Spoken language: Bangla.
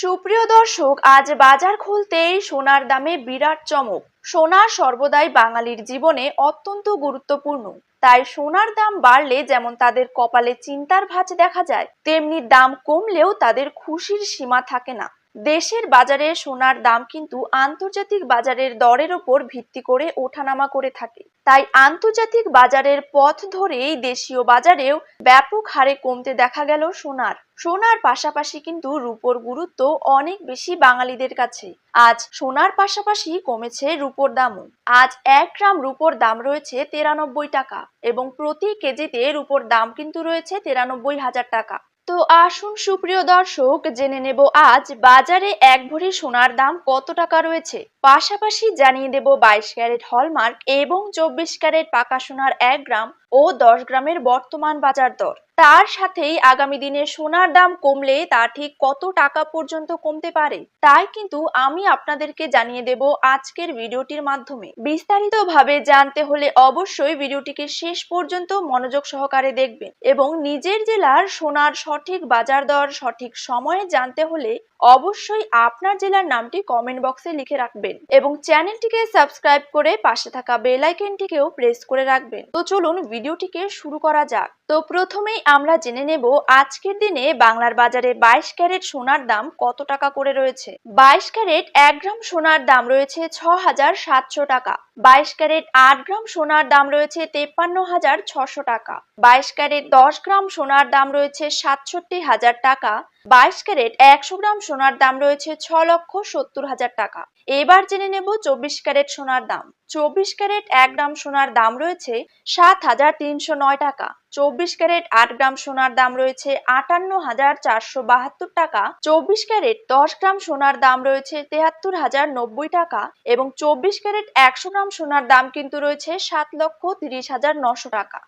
সুপ্রিয় দর্শক, আজ বাজার খুলতেই সোনার দামে বিরাট চমক। সোনা সর্বদাই বাঙালির জীবনে অত্যন্ত গুরুত্বপূর্ণ। তাই সোনার দাম বাড়লে যেমন তাদের কপালে চিন্তার ভাঁজ দেখা যায়, তেমনি দাম কমলেও তাদের খুশির সীমা থাকে না। দেশের বাজারে সোনার দাম কিন্তু আন্তর্জাতিক বাজারের দরের ওপর ভিত্তি করে ওঠানামা করে থাকে। তাই আন্তর্জাতিক বাজারের পথ ধরেই দেশীয় বাজারেও ব্যাপক হারে কমতে দেখা গেল সোনার। সোনার পাশাপাশি কিন্তু রূপোর গুরুত্ব অনেক বেশি বাঙালিদের কাছে। আজ সোনার পাশাপাশি কমেছে রূপোর দামও। আজ এক গ্রাম রূপোর দাম রয়েছে তেরানব্বই টাকা এবং প্রতি কেজিতে রূপোর দাম কিন্তু রয়েছে তেরানব্বই হাজার টাকা। তো আসুন সুপ্রিয় দর্শক, জেনে নেব আজ বাজারে এক ভরি সোনার দাম কত টাকা রয়েছে। পাশাপাশি জানিয়ে দেব বাইশ ক্যারেট হলমার্ক এবং চব্বিশ ক্যারেট পাকা সোনার এক গ্রাম ও দশ গ্রামের বর্তমান বাজার দর। তার সাথেই আগামী দিনে সোনার দাম কমলে তা ঠিক কত টাকা পর্যন্ত কমতে পারে, তাই কিন্তু আমি আপনাদেরকে জানিয়ে দেব আজকের ভিডিওটির মাধ্যমে। বিস্তারিতভাবে জানতে হলে অবশ্যই ভিডিওটিকে শেষ পর্যন্ত মনোযোগ সহকারে দেখবেন এবং নিজের জেলার সোনার সঠিক বাজার দর সঠিক সময়ে জানতে হলে অবশ্যই আপনার জেলার নামটি কমেন্ট বক্সে লিখে রাখবেন এবং চ্যানেলটিকে সাবস্ক্রাইব করে পাশে থাকা বেল আইকনটিকেও প্রেস করে রাখবেন। তো চলুন ভিডিওটিকে শুরু করা যাক। তো প্রথমেই আমরা জেনে নেব আজকের দিনে বাংলার বাজারে বাইশ ক্যারেট সোনার দাম কত টাকা করে রয়েছে। বাইশ ক্যারেট এক গ্রাম সোনার দাম রয়েছে ছ হাজার সাতশো টাকা। বাইশ ক্যারেট আট গ্রাম সোনার দাম রয়েছে তেপ্পান্ন হাজার ছশো টাকা। বাইশ ক্যারেট দশ গ্রাম সোনার দাম রয়েছে সাতষট্টি হাজার টাকা। বাইশ ক্যারেট একশো গ্রাম সোনার দাম রয়েছে ছ লক্ষ সত্তর হাজার টাকা। এবার জেনে নেব চব্বিশ ক্যারেট সোনার দাম। চব্বিশ ক্যারেট এক গ্রাম সোনার দাম রয়েছে সাত হাজার তিনশো নয় টাকা। চব্বিশ ক্যারেট আট গ্রাম সোনার দাম রয়েছে আটান্ন হাজার চারশো বাহাত্তর টাকা। চব্বিশ ক্যারেট দশ গ্রাম সোনার দাম রয়েছে তেহাত্তর হাজার নব্বই টাকা এবং চব্বিশ ক্যারেট একশো গ্রাম সোনার দাম কিন্তু রয়েছে সাত লক্ষ তিরিশ হাজার নশো টাকা।